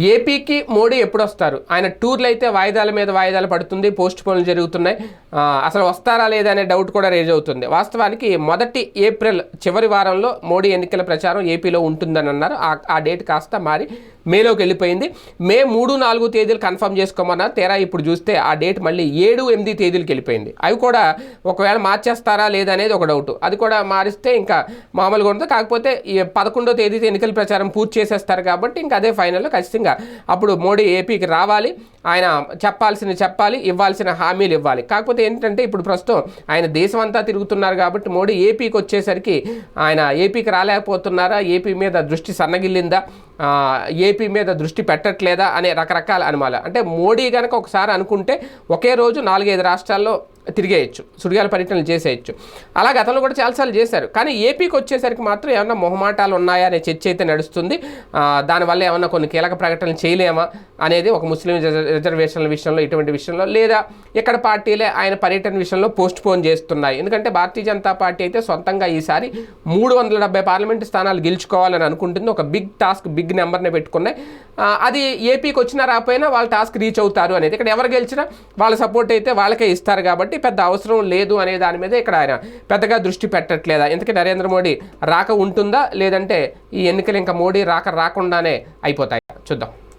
ఏపీకి మోడీ ఎప్పుడు వస్తారు ఆయన టూర్లు అయితే వాయిదాల మీద వాయిదాలు పడుతుంది పోస్ట్ పోన్లు జరుగుతున్నాయి. అసలు వస్తారా లేదా అనే డౌట్ కూడా రేజ్ అవుతుంది. వాస్తవానికి మొదటి ఏప్రిల్ చివరి వారంలో మోడీ ఎన్నికల ప్రచారం ఏపీలో ఉంటుందని అన్నారు ఆ- ఆ డేట్ కాస్త మారి మేలోకి వెళ్ళిపోయింది. మే మూడు నాలుగు తేదీలు కన్ఫర్మ్ చేసుకోమన్నారు. తేరా ఇప్పుడు చూస్తే ఆ డేట్ మళ్ళీ ఏడు ఎనిమిది తేదీలకు వెళ్ళిపోయింది. అవి కూడా ఒకవేళ మార్చేస్తారా లేదా అనేది ఒక డౌట్. అది కూడా మారిస్తే ఇంకా మామూలుగా ఉంటుంది కాకపోతే పదకొండో తేదీ ఎన్నికల ప్రచారం పూర్తి చేసేస్తారు కాబట్టి ఇంకా అదే ఫైనల్లో ఖచ్చితంగా అప్పుడు మోడీ ఏపీకి రావాలి ఆయన చెప్పాల్సిన చెప్పాలి ఇవ్వాల్సిన హామీలు ఇవ్వాలి. కాకపోతే ఏంటంటే ఇప్పుడు ప్రస్తుతం ఆయన దేశం అంతా తిరుగుతున్నారు కాబట్టి మోడీ ఏపీకి వచ్చేసరికి ఆయన ఏపీకి రాలేకపోతున్నారా? ఏపీ మీద దృష్టి సన్నగిల్లిందా? ఏపీ మీద దృష్టి పెట్టట్లేదా అనే రకరకాల అనుమానాలు. అంటే మోడీ కనుక ఒకసారి అనుకుంటే ఒకే రోజు నాలుగైదు రాష్ట్రాల్లో తిరిగేయచ్చు సుడిగాల పర్యటనలు చేసేయచ్చు. అలాగే అతను కూడా చాలాసార్లు చేశారు. కానీ ఏపీకి వచ్చేసరికి మాత్రం ఏమన్నా మొహమాటాలు ఉన్నాయా అనే చర్చ అయితే నడుస్తుంది. దానివల్ల ఏమన్నా కొన్ని కీలక ప్రకటనలు చేయలేమా అనేది ఒక ముస్లిం రిజర్వేషన్ల విషయంలో ఇటువంటి విషయంలో లేదా ఇక్కడ పార్టీలే ఆయన పర్యటన విషయంలో పోస్ట్ పోన్ చేస్తున్నాయి. ఎందుకంటే భారతీయ జనతా పార్టీ అయితే సొంతంగా ఈసారి మూడు వందల డెబ్బై పార్లమెంటు స్థానాలు గెలుచుకోవాలని అనుకుంటుంది. ఒక బిగ్ టాస్క్ బిగ్ నెంబర్ని పెట్టుకున్నాయి. అది ఏపీకి వచ్చినా రాకపోయినా వాళ్ళ టాస్క్ రీచ్ అవుతారు అనేది. ఇక్కడ ఎవరు గెలిచినా వాళ్ళ సపోర్ట్ అయితే వాళ్ళకే ఇస్తారు కాబట్టి పెద్ద అవసరం లేదు అనే దాని మీద ఇక్కడ ఆయన పెద్దగా దృష్టి పెట్టట్లేదా? ఎందుకంటే నరేంద్ర మోడీ రాక ఉంటుందా? లేదంటే ఈ ఎన్నికలు ఇంకా మోడీ రాక రాకుండానే అయిపోతాయి? చూద్దాం.